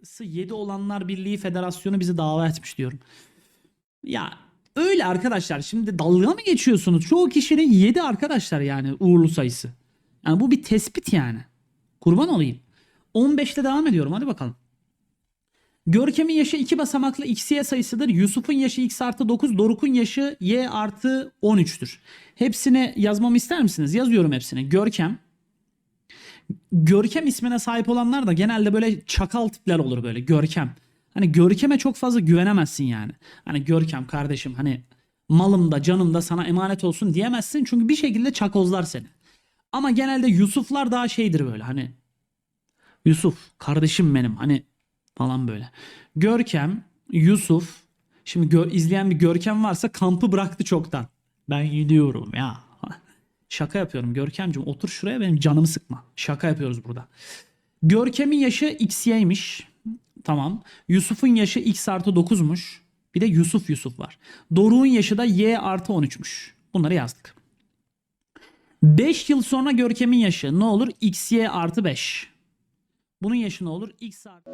sayısı 7 olanlar birliği federasyonu bizi dava etmiş diyorum. Ya öyle arkadaşlar şimdi dalga mı geçiyorsunuz? Çoğu kişinin 7 arkadaşlar yani uğurlu sayısı. Yani bu bir tespit yani. Kurban olayım. 15'te devam ediyorum hadi bakalım. Görkem'in yaşı 2 basamaklı xy sayısıdır. Yusuf'un yaşı x artı 9. Doruk'un yaşı y artı 13'tür. Hepsini yazmamı ister misiniz? Yazıyorum hepsini. Görkem. Görkem ismine sahip olanlar da genelde böyle çakal tipler olur böyle. Görkem. Hani Görkem'e çok fazla güvenemezsin yani. Hani Görkem kardeşim hani malım da canım da sana emanet olsun diyemezsin. Çünkü bir şekilde çakozlar seni. Ama genelde Yusuflar daha şeydir böyle hani Yusuf kardeşim benim hani falan böyle. Görkem, Yusuf. Şimdi gör, izleyen bir Görkem varsa kampı bıraktı çoktan. Ben gidiyorum ya. Şaka yapıyorum Görkemciğim otur şuraya benim canımı sıkma. Şaka yapıyoruz burada. Görkem'in yaşı XY'miş. Tamam. Yusuf'un yaşı X artı 9'muş. Bir de Yusuf Yusuf var. Doruk'un yaşı da Y artı 13'müş. Bunları yazdık. 5 yıl sonra Görkem'in yaşı ne olur? XY artı 5. Bunun yaşı ne olur? X artı...